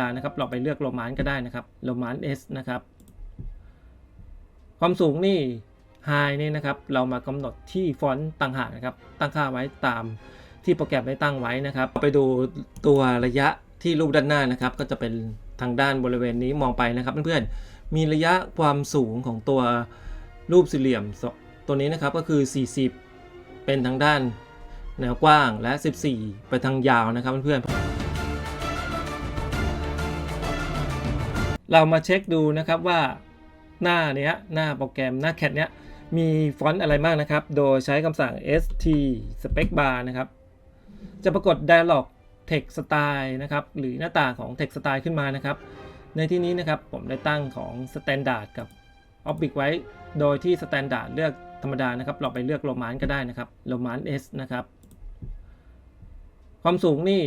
นะครับ เราไปเลือกโรมานก็ได้นะครับโรมาน S นะครับ ความสูงนี่ High นี่นะครับ เรามากำหนดที่ฟอนต์ต่างหากนะครับ ตั้งค่าไว้ตามที่โปรแกรมได้ตั้งไว้นะครับ ไปดูตัวระยะที่รูปด้านหน้านะครับ ก็จะเป็นทางด้านบริเวณนี้มองไปนะครับเพื่อนๆ มีระยะความสูงของตัวรูปสี่เหลี่ยมตัวนี้นะครับก็คือ 40 เป็นทางด้านแนวกว้างและ 14 ไปทางยาวนะครับเพื่อนๆ เรามาเช็คดูนะครับว่าหน้าเนี้ยหน้าโปรแกรมหน้าแคทเนี้ยมีฟอนต์อะไรบ้างนะครับ โดยใช้คำสั่ง st spec bar นะครับ จะปรากฏ dialog text style นะครับ หรือหน้าต่างของ text style ขึ้นมานะครับ ในที่นี้นะครับผมได้ตั้งของ standard กับ object ไว้ โดยที่ standard เลือกธรรมดานะครับ เราไปเลือกโรมานก็ได้นะครับโรมาน s นะครับ ความสูงนี่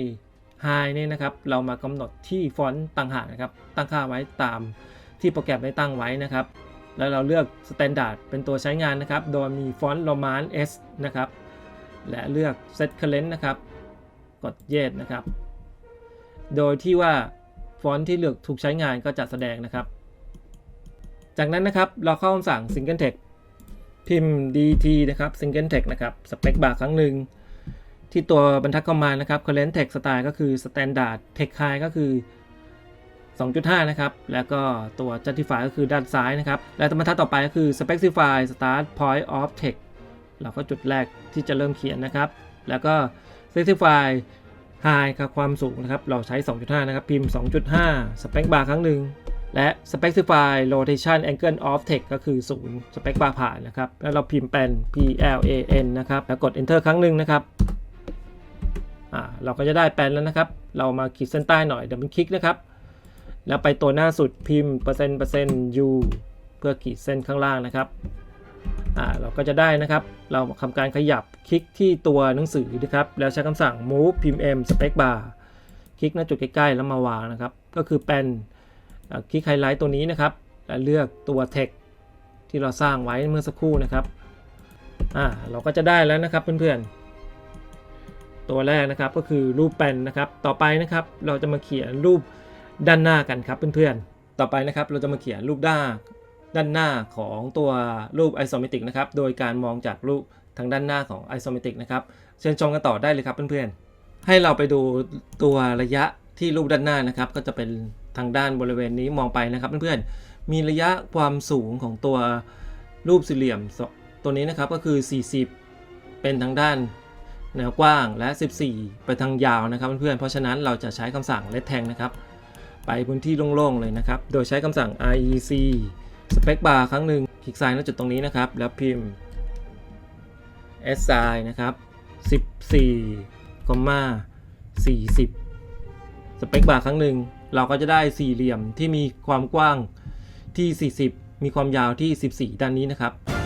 high นี่นะครับ เรามากำหนดที่ฟอนต์ต่างหากนะครับ ตั้งค่าไว้ตามที่โปรแกรมได้ตั้งไว้นะครับ แล้วเราเลือก standard เป็นตัวใช้งานนะครับ โดยมีฟอนต์โรมาน s นะครับ และเลือก set current นะครับ กด yes นะครับ โดยที่ว่าฟอนต์ที่เลือกถูกใช้งานก็จะแสดงนะครับ จากนั้นนะครับ เราเข้าคำสั่ง single text พิมพ์ dt นะครับ single text นะครับ spec bar ครั้งหนึ่ง ที่ตัวบรรทัดเข้ามานะครับ current text style ก็คือ standard text high ก็คือ 2.5 นะครับ แล้วก็ตัว justify ก็คือด้านซ้ายนะครับ และบรรทัดต่อไปก็คือ specify start point of text เราก็จุดแรกที่จะเริ่มเขียนนะครับ แล้วก็ specify high ครับความสูงนะครับ เราใช้ 2.5 นะครับ พิมพ์ 2.5 spec bar ครั้งหนึ่งและ specify rotation angle of text ก็คือ 0 spec bar ผ่านนะครับ แล้วเราพิมพ์เป็น plan นะครับ แล้วกด enter ครั้งหนึ่งนะครับ เราก็จะได้แปลนแล้วนะครับ เรามาขีดเส้นใต้หน่อยดับเบิลคลิกนะครับ แล้วไปตัวหน้าสุดพิมพ์เปอร์เซ็นต์เปอร์เซ็นต์ u เพื่อขีดเส้นข้างล่างนะครับอ่าเราก็จะได้นะครับ เราทำการขยับคลิกที่ตัวหนังสือนะครับ แล้วใช้คำสั่ง move พิมพ์ m space bar คลิกหน้าจุดใกล้ๆแล้วมาวางนะครับ ก็คือเป็นคลิกไฮไลท์ตัวนี้นะครับ แล้วเลือกตัว text ที่เราสร้างไว้เมื่อสักครู่นะครับ อ่า เราก็จะได้แล้วนะครับเพื่อนๆ ตัวแรกนะครับก็คือรูปเป็นนะครับ ต่อไปนะครับเราจะมาเขียนรูปด้านหน้ากันครับเพื่อนๆ ต่อไปนะครับเราจะมาเขียนรูปด้านด้านหน้าของตัวรูป isometric นะครับโดยการมองจากรูปทางด้านหน้าของ isometric นะครับเชิญชมกันต่อได้เลยครับเพื่อนๆ ให้เราไปดูตัวระยะที่รูปด้านหน้านะครับ ก็จะเป็นทางด้านบริเวณนี้มองไปนะครับเพื่อนๆมีระยะความสูงของตัวรูปสี่เหลี่ยมตัวนี้นะครับก็คือ 40 เป็นทางด้าน แนวกว้างและ 14 ไปทางยาวนะครับเพื่อนๆ เพราะฉะนั้นเราจะใช้คำสั่ง let tang นะครับ ไปพื้นที่โล่งๆเลยนะครับ โดยใช้คำสั่ง iec spec bar ครั้งหนึ่งคลิกซ้ายณจุดตรงนี้นะครับ แล้วพิมพ์ s i นะครับ 14 40 spec bar ครั้งหนึ่ง เราก็จะได้สี่เหลี่ยมที่มีความกว้างที่ 40 มีความยาวที่ 14 ด้านนี้นะครับ